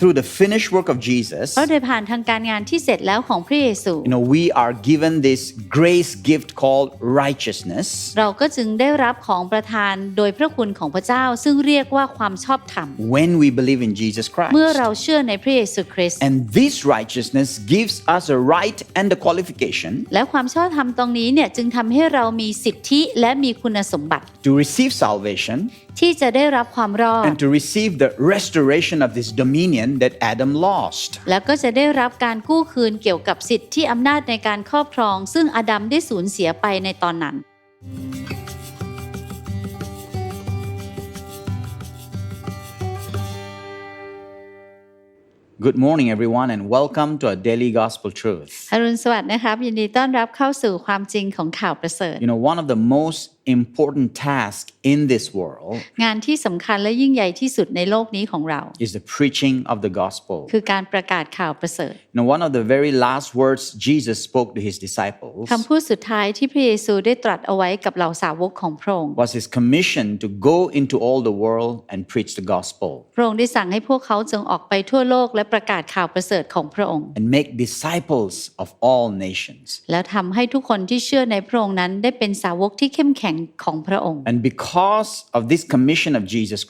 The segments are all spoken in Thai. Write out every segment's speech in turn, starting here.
through the finished work of Jesus, เพราะโดยผ่านทางการงานที่เสร็จแล้วของพระเยซู you know, we are given this grace gift called righteousness เราก็จึงได้รับของประทานโดยพระคุณของพระเจ้า ซึ่งเรียกว่าความชอบธรรม when we believe in Jesus เมื่อ Christ. เราเชื่อในพระเยซูคริสต์ And this righteousness gives us a right and a qualification และความชอบธรรมตรงนี้เนี่ยจึงทำให้เรามีสิทธิและมีคุณสมบัติ to receive salvation ที่จะได้รับความรอด and to receive the restoration of this dominion that Adam lost. แล้วก็จะได้รับการกู้คืนเกี่ยวกับสิทธิอำนาจในการครอบครอง ซึ่งอาดัมได้สูญเสียไปในตอนนั้น Good morning, everyone, and welcome to our daily gospel truth. อรุณสวัสดิ์นะครับ ยินดีต้อนรับเข้าสู่ความจริงของข่าวประเสริฐ You know, one of the most important tasks in this world งานที่สำคัญและยิ่งใหญ่ที่สุดในโลกนี้ของเรา is the preaching of the gospel. คือการประกาศข่าวประเสริฐ You know, one of the very last words Jesus spoke to his disciples คำพูดสุดท้ายที่พระเยซูได้ตรัสเอาไว้กับเหล่าสาวกของพระองค์ was his commission to go into all the world and preach the gospel พระองค์ได้สั่งให้พวกเขาจงออกไปทั่วโลกและประกาศข่าวประเสริฐของพระองค์ and make disciples of all nations. แล้วทำให้ทุกคนที่เชื่อในพระองค์นั้นได้เป็นสาวกที่เข้มแข็งของพระองค์ And because of this commission of Jesus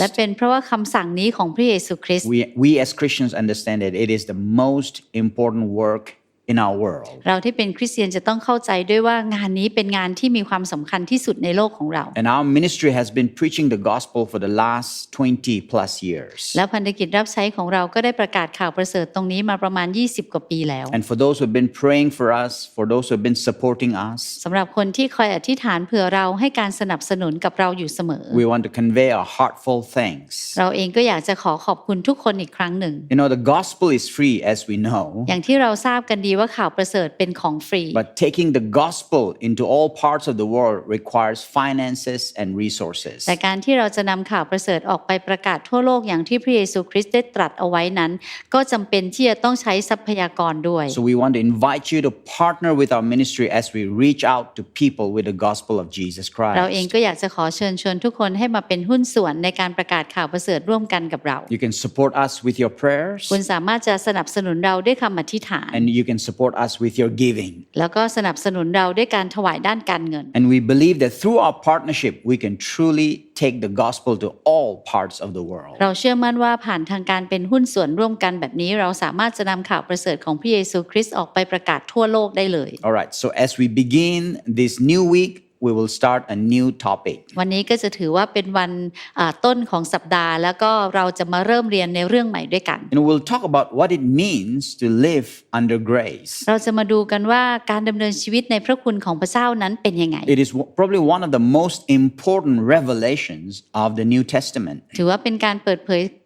และ Christ, เป็นเพราะว่าคำสั่งนี้ของพระเยซูคริสต์ we, we as Christians understand that it is the most important work in our world. เราที่เป็นคริสเตียนจะต้องเข้าใจด้วยว่างานนี้เป็นงานที่มีความสำคัญที่สุดในโลกของเรา And our ministry has been preaching the gospel for the last 20 plus years. แล้วพันธกิจรับใช้ของเราก็ได้ประกาศข่าวประเสริฐตรงนี้มาประมาณ 20 กว่าปีแล้ว And for those who have been praying for us, for those who have been supporting us, สำหรับคนที่คอยอธิษฐานเผื่อเราให้การสนับสนุนกับเราอยู่เสมอ we want to convey our heartful thanks. เราเองก็อยากจะขอขอบคุณทุกคนอีกครั้งหนึ่ง You know, the gospel is free, as we know, อย่างที่เราทราบกันดีว่าข่าวประเสริฐเป็นของฟรี but taking the gospel into all parts of the world requires finances and resources. แต่การที่เราจะนำข่าวประเสริฐออกไปประกาศทั่วโลกอย่างที่พระเยซูคริสต์ได้ตรัสเอาไว้นั้น ก็จำเป็นที่จะต้องใช้ทรัพยากรด้วย So we want to invite you to partner with our ministry as we reach out to people with the gospel of Jesus เราเอง Christ. ก็อยากจะขอเชิญชวนทุกคนให้มาเป็นหุ้นส่วนในการประกาศข่าวประเสริฐร่วมกันกับเรา You can support us with your prayers คุณสามารถจะสนับสนุนเราด้วยคำอธิษฐาน and you can support us with your giving. แล้วก็สนับสนุนเราด้วยการถวายด้านการเงิน And we believe that through our partnership, we can truly take the gospel to all parts of the world. เราเชื่อมั่นว่าผ่านทางการเป็นหุ้นส่วนร่วมกันแบบนี้ เราสามารถจะนำข่าวประเสริฐของพระเยซูคริสต์ออกไปประกาศทั่วโลกได้เลย All right, so as we begin this new week, we will start a new topic. วันนี้ก็จะถือว่าเป็นวันอ่าต้นของสัปดาห์ แล้วก็เราจะมาเริ่มเรียนในเรื่องใหม่ด้วยกัน And we'll talk about what it means to live under grace. เราจะมาดูกันว่าการดำเนินชีวิตในพระคุณของพระเจ้านั้นเป็นยังไง It is w- probably one of the most important revelations of the New Testament. ถือว่าเป็นการเปิดเผยอ่า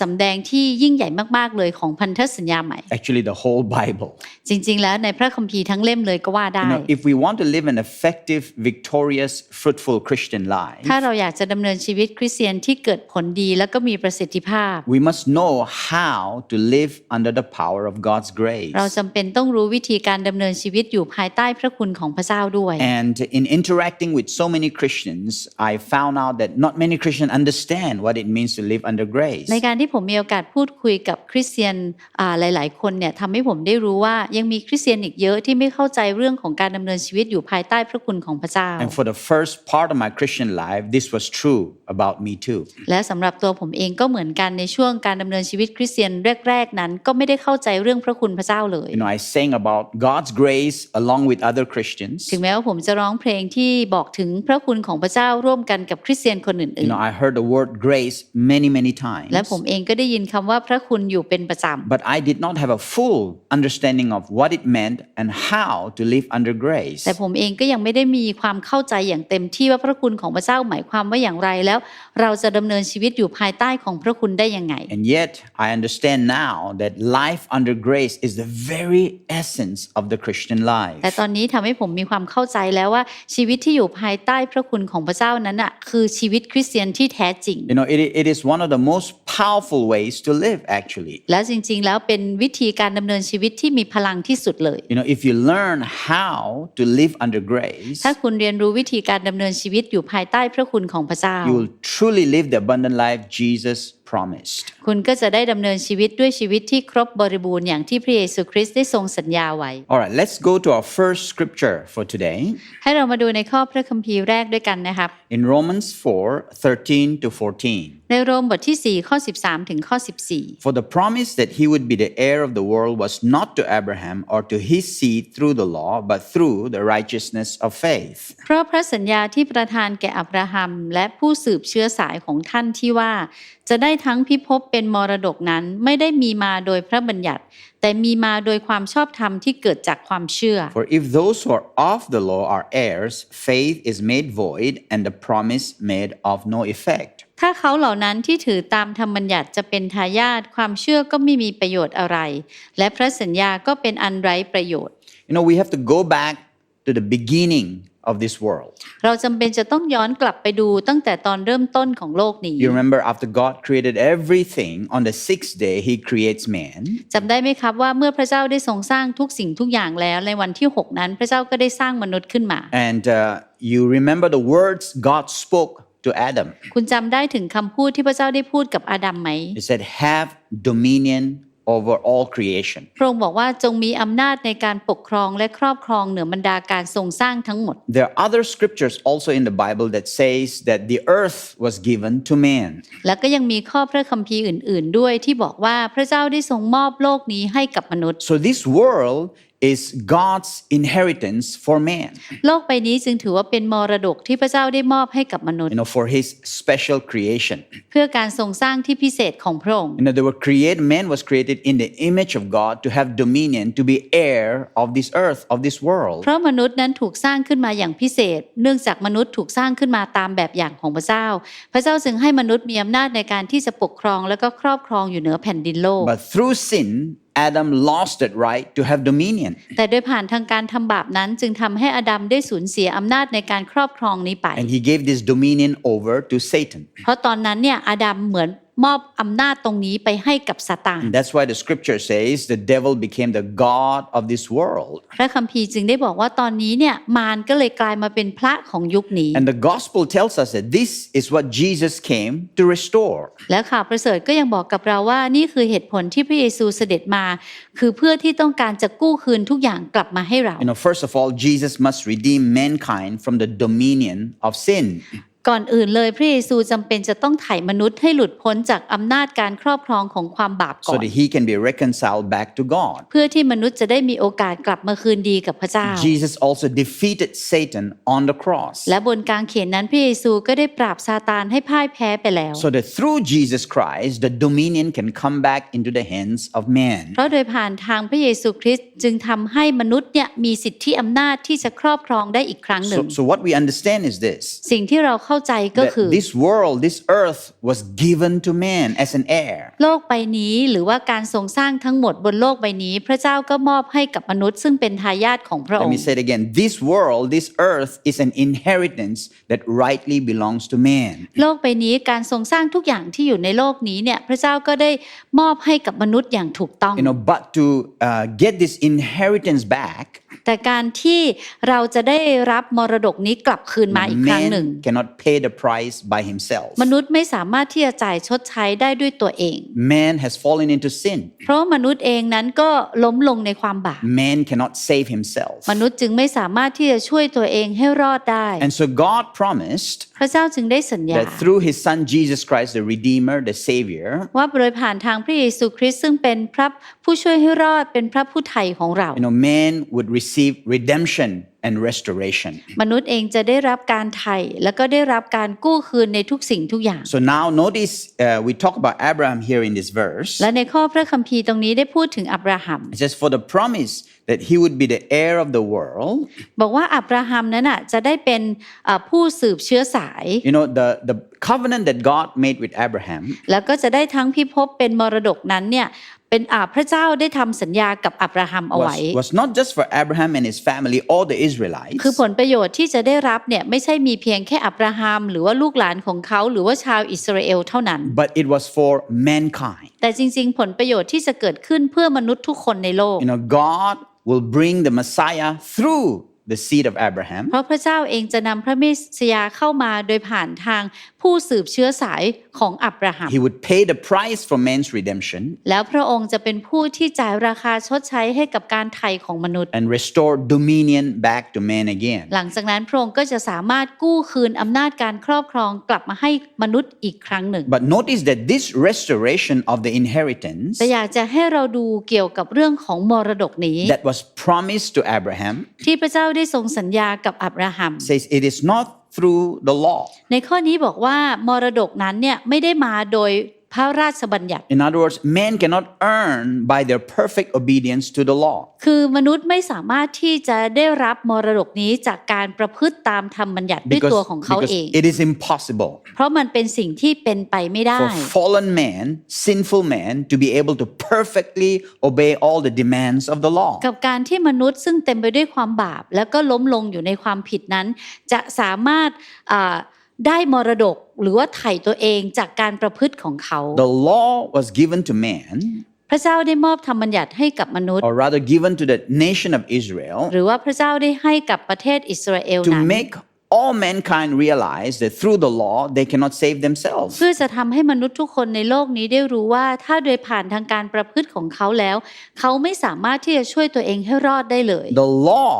สำแดงที่ยิ่งใหญ่มาก ๆ เลยของพันธสัญญาใหม่ Actually, the whole Bible. จริง ๆ แล้วในพระคัมภีร์ทั้งเล่มเลยก็ว่าได้ You know, if we want to live an effective, victorious, fruitful Christian life, ถ้าเราอยากจะดำเนินชีวิตคริสเตียนที่เกิดผลดีแล้วก็มีประสิทธิภาพ we must know how to live under the power of God's grace. เราจำเป็นต้องรู้วิธีการดำเนินชีวิตอยู่ภายใต้พระคุณของพระเจ้าด้วย And in interacting with so many Christians, I found out that not many Christians understand what it means to live under grace. ในการที่ผมมีโอกาสพูดคุยกับคริสเตียนอ่าหลาย ๆ คนเนี่ยทำให้ผมได้รู้ว่ายังมีคริสเตียนอีกเยอะที่ไม่เข้าใจเรื่องของการดำเนินชีวิตอยู่ภายใต้พระคุณของพระเจ้า And for the first part of my Christian life, this was true about me too. และสำหรับตัวผมเองก็เหมือนกันในช่วงการดำเนินชีวิตคริสเตียนแรก ๆ นั้นก็ไม่ได้เข้าใจเรื่องพระคุณพระเจ้าเลย You know, I sang about God's grace along with other Christians. ถึงแม้ว่าผมจะร้องเพลงที่บอกถึงพระคุณของพระเจ้าร่วมกันกับคริสเตียนคนอื่ You น know, I heard the word grace many, many ๆ times. และผมเองก็ได้ยินคำว่าพระคุณอยู่เป็นประจำ But I did not have a full understanding of what it meant and how to live under grace. แต่ผมเองก็ยังไม่ได้มีความเข้าใจอย่างเต็มที่ว่าพระคุณของพระเจ้าหมายความว่าอย่างไรแล้ว เราจะดำเนินชีวิตอยู่ภายใต้ของพระคุณได้ยังไง And yet, I understand now that life under grace is the very essence of the Christian life. แต่ตอนนี้ทำให้ผมมีความเข้าใจแล้วว่าชีวิตที่อยู่ภายใต้พระคุณของพระเจ้านั้นอะคือชีวิตคริสเตียนที่แท้จริง You know, it, it is one of the most powerful ways to live, actually. แล้วจริง ๆ แล้วเป็นวิธีการดำเนินชีวิตที่มีพลังที่สุดเลย You know, if you learn how to live under grace, ถ้าคุณเรียนรู้วิธีการดำเนินชีวิตอยู่ภายใต้พระคุณของพระเจ้า you will truly live the abundant life Jesus promised. คุณก็จะได้ดำเนินชีวิตด้วยชีวิตที่ครบบริบูรณ์อย่างที่พระเยซูคริสต์ได้ทรงสัญญาไว้ All right, let's go to our first scripture for today ให้เรามาดูในข้อพระคัมภีร์แรกด้วยกันนะครับ in Romans 4 13 to 14. ในโรมบทที่ 4 ข้อ 13 ถึงข้อ 14 For the promise that he would be the heir of the world was not to Abraham or to his seed through the law, but through the righteousness of faith. เพราะพระสัญญาที่ประทานแก่อับราฮัม และผู้สืบเชื้อสายของท่านที่ว่าจะได้ทั้งพิภพเป็นมรดกนั้นไม่ได้มีมาโดยพระบัญญัติ แต่มีมาโดยความชอบธรรมที่เกิดจากความเชื่อ For if those who are of the law are heirs, faith is made void and the promise made of no effect. ถ้าเขาเหล่านั้นที่ถือตามธรรมบัญญัติจะเป็นทายาทความเชื่อก็ไม่มีประโยชน์อะไร และพระสัญญาก็เป็นอันไร้ประโยชน์ You know, we have to go back to the beginning of this world. เราจำเป็นจะต้องย้อนกลับไปดูตั้งแต่ตอนเริ่มต้นของโลกนี้ You remember after God created everything, on the sixth day, He creates man. จำได้ไหมครับว่าเมื่อพระเจ้าได้ทรงสร้างทุกสิ่งทุกอย่างแล้วในวันที่ 6 นั้น พระเจ้าก็ได้สร้างมนุษย์ขึ้นมา And uh, you remember the words God spoke to Adam. คุณจำได้ถึงคำพูดที่พระเจ้าได้พูดกับอาดัมไหม He said, Have dominion over all creation. พระองค์บอกว่าจงมีอำนาจในการปกครองและครอบครองเหนือบรรดาการทรงสร้างทั้งหมด There are other scriptures also in the Bible that says that the earth was given to man. แล้วก็ยังมีข้อพระคัมภีร์อื่น ๆ ด้วยที่บอกว่าพระเจ้าได้ทรงมอบโลกนี้ให้กับมนุษย์ So this world is God's inheritance for man, โลกใบนี้จึงถือว่าเป็นมรดกที่พระเจ้าได้มอบให้กับมนุษ you ย์ know, for his special creation. เพื่อการทรงสร้างที่พิเศษของพระองค์ You know, they were created, man was created in the image of God to have dominion, to be heir of this earth, of this world. เพราะมนุษย์นั้นถูกสร้างขึ้นมาอย่างพิเศษ เนื่องจากมนุษย์ถูกสร้างขึ้นมาตามแบบอย่างของพระเจ้า พระเจ้าจึงให้มนุษย์มีอำนาจในการที่จะปกครองและก็ครอบครองอยู่เหนือแผ่นดินโลก But through sin, Adam lost that right to have dominion. แต่โดยผ่านทางการทำบาปนั้นจึงทำให้อดัมได้สูญเสียอำนาจในการครอบครองนี้ไป And he gave this dominion over to Satan. เพราะตอนนั้นเนี่ยอดัมเหมือน มอบอำนาจตรงนี้ไปให้กับซาตาน And that's why the scripture says the devil became the God of this world. พระคัมภีร์จึงได้บอกว่าตอนนี้เนี่ยมารก็เลยกลายมาเป็นพระของยุคนี้ And the gospel tells us that this is what Jesus came to restore. และข่าวประเสริฐก็ยังบอกกับเราว่านี่คือเหตุผลที่พระเยซูเสด็จมา คือเพื่อที่ต้องการจะกู้คืนทุกอย่างกลับมาให้เรา You know, first of all, Jesus must redeem mankind from the dominion of sin. ก่อนอื่นเลยพระเยซูจำเป็นจะต้องไถ่มนุษย์ให้หลุดพ้นจากอำนาจการครอบครองของความบาปก่ so อน that he can be reconciled back to God. เพื่อที่มนุษย์จะได้มีโอกาสกลับมาคืนดีกับพระเจ้า Jesus also defeated Satan on the cross. และบนกางเขนนั้นพระเยซูก็ได้ปราบซาตานให้พ่ายแพ้ไปแล้ว So that through Jesus Christ, the dominion can come back into the hands of man. เพราะโดยผ่านทางพระเยซูคริสต์จึงทำให้มนุษย์เนี่ยมีสิทธิอำนาจที่จะครอบครองได้อีกครั้งหนึ่ So, ง so what we understand is this สิ่งที่เราเข้าใจก็ that คือ this world, this earth was given to man as an heir. โลกใบนี้หรือว่าการทรงสร้างทั้งหมดบนโลกใบนี้ พระเจ้าก็มอบให้กับมนุษย์ ซึ่งเป็นทายาทของพระอ Let ง me ค์ say it again. This world, this earth is an inheritance that rightly belongs to man. โลกใบนี้การทรงสร้างทุกอย่างที่อยู่ในโลกนี้เนี่ยพระเจ้าก็ได้มอบให้กับมนุษย์อย่างถูกต้อง You know, but to uh, get this inheritance back, แต่การที่เราจะได้รับมรดกนี้กลับคืนมาอีกครั้งหนึ่ง man cannot pay the price by himself. มนุษย์ไม่สามารถที่จะจ่ายชดใช้ได้ด้วยตัวเอง Man has fallen into sin. เพราะว่ามนุษย์เองนั้นก็ล้มลงในความบาป Man cannot save himself. มนุษย์จึงไม่สามารถที่จะช่วยตัวเองให้รอดได้ And so God promised พระเจ้าจึงได้สัญญา that through his son Jesus Christ, the Redeemer, the Savior, ว่าโดยผ่านทางพระเยซูคริสต์ซึ่งเป็นพระผู้ช่วยให้รอดเป็นพระผู้ไถ่ของเรา you know, man would receive redemption and restoration. มนุษย์เองจะได้รับการไถ่แล้วก็ได้รับการกู้คืนในทุกสิ่งทุกอย่าง So now notice uh, we talk about Abraham here in this verse. และในข้อพระคัมภีร์ตรงนี้ได้พูดถึงอับราฮัม It says, For the promise that he would be the heir of the world, บอกว่าอับราฮัมนั้นอะจะได้เป็นเอ่อผู้สืบเชื้อสาย you know, the, the covenant that God made with Abraham แล้วก็จะได้ทั้งพิภพเป็นมรดกนั้นเนี่ย เป็นอาพระเจ้าได้ทำสัญญากับอับราฮัมเอาไว้ was, was not just for Abraham and his family or the Israelites, คือผลประโยชน์ที่จะได้รับเนี่ยไม่ใช่มีเพียงแค่อับราฮัมหรือว่าลูกหลานของเขาหรือว่าชาวอิสราเอลเท่านั้น but it was for mankind. แต่จริง ๆ ผลประโยชน์ที่จะเกิดขึ้นเพื่อมนุษย์ทุกคนในโลก You know, God will bring the Messiah through the seed of Abraham. เพราะพระเจ้าเองจะนำพระเมสยาเข้ามาโดยผ่านทางผู้สืบเชื้อสายของอับราฮัม He would pay the price for man's redemption แล้วพระองค์จะเป็นผู้ที่จ่ายราคาชดใช้ให้กับการไถ่ของมนุษย์ and restore dominion back to man again. หลังจากนั้นพระองค์ก็จะสามารถกู้คืนอำนาจการครอบครองกลับมาให้มนุษย์อีกครั้งหนึ่ง But notice that this restoration of the inheritance แต่อยากจะให้เราดูเกี่ยวกับเรื่องของมรดกนี้ that was promised to Abraham ที่พระเจ้าได้ทรงสัญญากับอับราฮัม says it is not through the law. ในข้อนี้บอกว่ามรดกนั้นเนี่ยไม่ได้มาโดย พระราชบัญญัติ In other words, man cannot earn by their perfect obedience to the law. คือมนุษย์ไม่สามารถที่จะได้รับมรดกนี้จากการประพฤติตามธรรมบัญญัติด้วยตัวของเขา because เอง it is impossible เพราะมันเป็นสิ่งที่เป็นไปไม่ได้ for fallen man, sinful man, to be able to perfectly obey all the demands of the law. กับการที่มนุษย์ซึ่งเต็มไปด้วยความบาป แล้วก็ล้มลงอยู่ในความผิดนั้น จะสามารถอ่า ได้มรดกหรือว่าไถ่ตัวเองจากการประพฤติของเขา The law was given to man, พระเจ้าได้มอบธรรมบัญญัติให้กับมนุษย์ or rather given to the nation of Israel, หรือว่าพระเจ้าได้ให้กับประเทศอิสราเอล to นั้น make all mankind realize that through the law they cannot save themselves. เพื่อจะทำให้มนุษย์ทุกคนในโลกนี้ได้รู้ว่าถ้าโดยผ่านทางการประพฤติของเขาแล้ว เขาไม่สามารถที่จะช่วยตัวเองให้รอดได้เลย The law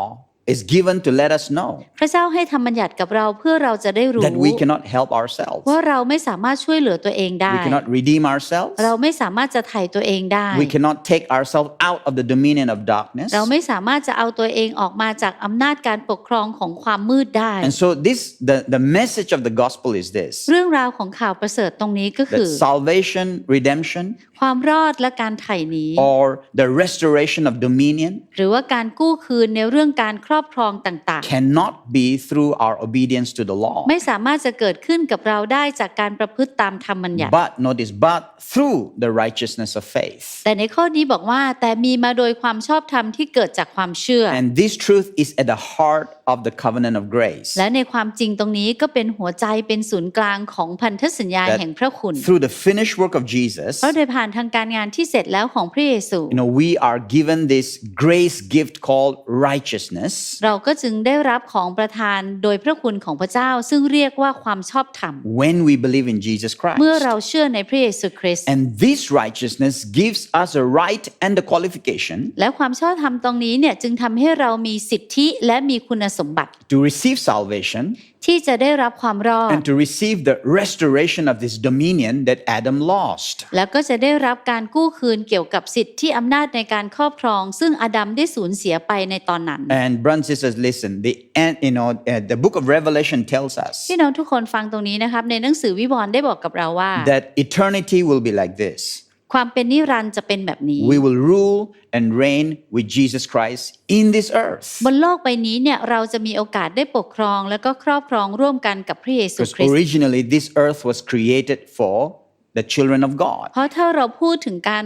is given to let us know พระเจ้าให้ธรรมบัญญัติกับเราเพื่อเราจะได้รู้ that we cannot help ourselves. ว่าเราไม่สามารถช่วยเหลือตัวเองได้ We cannot redeem ourselves. เราไม่สามารถจะไถ่ตัวเองได้ We cannot take ourselves out of the dominion of darkness. เราไม่สามารถจะเอาตัวเองออกมาจากอำนาจการปกครองของความมืดได้ And so this the, the message of the gospel is this เรื่องราวของข่าวประเสริฐตรงนี้ก็คือ that salvation, redemption, ความรอดและการไถ่นี้ or the restoration of dominion หรือว่าการกู้คืนในเรื่องการครอบครองต่าง cannot be through our obedience to the law. ๆไม่สามารถจะเกิดขึ้นกับเราได้จากการประพฤติตามธรรมบัญญัติ But notice, but through the righteousness of faith. แต่ในข้อนี้บอกว่าแต่มีมาโดยความชอบธรรมที่เกิดจากความเชื่อ And this truth is at the heart of the covenant of grace. และในความจริงตรงนี้ก็เป็นหัวใจเป็นศูนย์กลางของพันธสัญญา That แห่งพระคุณ Through the finished work of Jesus, เพราะโดยผ่านทางการงานที่เสร็จแล้วของพระเยซู you know, we are given this grace gift called righteousness เราก็จึงได้รับของประทานโดยพระคุณของพระเจ้า ซึ่งเรียกว่าความชอบธรรม when we believe in Jesus เมื่อ Christ. เราเชื่อในพระเยซูคริสต์ And this righteousness gives us a right and a qualification และความชอบธรรมตรงนี้เนี่ยจึงทำให้เรามีสิทธิและมีคุณสมบัติ to receive salvation ที่จะได้รับความรอด and to receive the restoration of this dominion that Adam lost. แล้วก็จะได้รับการกู้คืนเกี่ยวกับสิทธิอำนาจในการครอบครอง ซึ่งอาดัมได้สูญเสียไปในตอนนั้น And brothers and sisters, listen. The end, you know, uh, the book of Revelation tells us พี่น้องทุกคนฟังตรงนี้นะครับในหนังสือวิวรณ์ได้บอกกับเราว่า that eternity will be like this. ความเป็นนิรันดร์จะเป็นแบบนี้ We will rule and reign with Jesus Christ in this earth. บนโลกใบนี้เนี่ยเราจะมีโอกาสได้ปกครอง แล้วก็ครอบครองร่วมกันกับพระเยซู Because คริสต์ originally this earth was created for the children of God. เพราะถ้าเราพูดถึงการ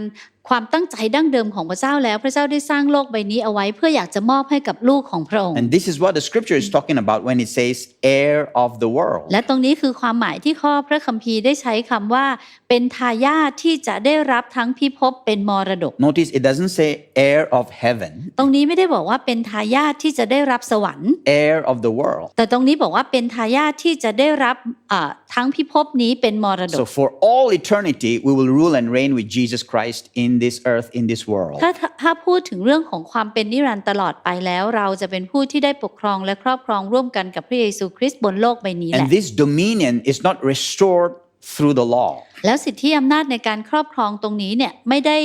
ความตั้งใจดั้งเดิมของพระเจ้าแล้วพระเจ้าได้สร้างโลกใบนี้เอาไว้เพื่ออยากจะมอบให้กับลูกของพระองค์ And this is what the scripture is talking about when it says heir of the world. และตรงนี้คือความหมายที่ข้อพระคัมภีร์ได้ใช้คำว่า เป็นทายาทที่จะได้รับทั้งพิภพเป็นมรดก Notice it doesn't say heir of heaven, ตรงนี้ไม่ได้บอกว่าเป็นทายาทที่จะได้รับสวรรค์ heir of the world. แต่ตรงนี้บอกว่าเป็นทายาทที่จะได้รับอ่าทั้งพิภพนี้เป็นมรด So ก for all eternity, we will rule and reign with Jesus Christ in this earth, in this world. ถ้าถ้าถ้าพูดถึงเรื่องของความเป็นนิรันดร์ตลอดไปแล้ว เราจะเป็นผู้ที่ได้ปกครองและครอบครองร่วมกันกับพระเยซูคริสต์บนโลกใบนี้แหละ And this dominion is not restored through the law, แล้วสิทธิอำนาจในการครอบครองตรงนี้เนี่ยไม่ได้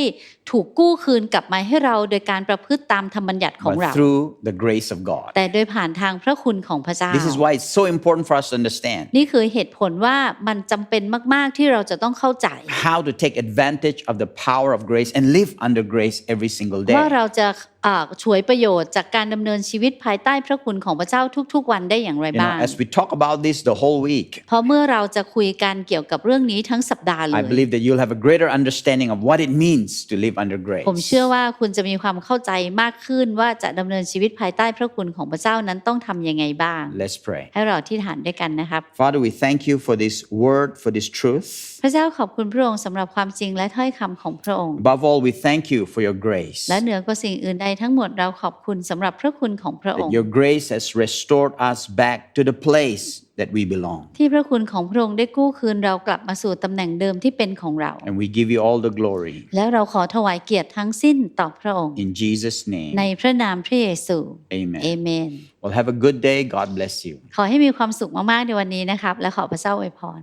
ถูกกู้คืนกลับมาให้เราโดยการประพฤติตามธรรมบัญญัติของ but เรา through the grace of God. แต่โดยผ่านทางพระคุณของพระเจ้า This is why it's so important for us to understand นี่คือเหตุผลว่ามันจำเป็นมาก ๆ ที่เราจะต้องเข้าใจ how to take advantage of the power of grace and live under grace every single day. ว่าเราจะอ่าฉวยประโยชน์จากการดำเนินชีวิตภายใต้พระคุณของพระเจ้าทุก ๆ วันได้อย่างไร You know, บ้าง as we talk about this the whole week, เพราะเมื่อเราจะคุยกันเกี่ยวกับเรื่องนี้ทั้งสัปเล I ย believe that you'll have a greater understanding of what it means to live under ผม grace. เชื่อว่าคุณจะมีความเข้าใจมากขึ้นว่าจะดำเนินชีวิตภายใต้พระคุณของพระเจ้านั้นต้องทำยังไงบ้าง Let's pray. ให้เราที่ฐานด้วยกันนะครับ Father, we thank you for this word, for this truth. พระเจ้าขอบคุณพระองค์สำหรับความจริงและถ้อยคำของพระองค์ Above all, we thank you for your grace. และเหนือกว่าสิ่งอื่นใดทั้งหมดเราขอบคุณสำหรับพระคุณของพระอง That ค์ your grace has restored us back to the place that we belong. ที่พระคุณของพระองค์ได้กู้คืนเรากลับมาสู่ตำแหน่งเดิมที่เป็นของเรา And we give you all the glory. แล้วเราขอถวายเกียรติทั้งสิ้นต่อพระองค์ In Jesus' name, ในพระนามพระเยซูเอ amen. เมน Well, have a good day. God bless you. ขอให้มีความสุขมากๆในวันนี้นะครับ และขอพระเจ้าอวยพร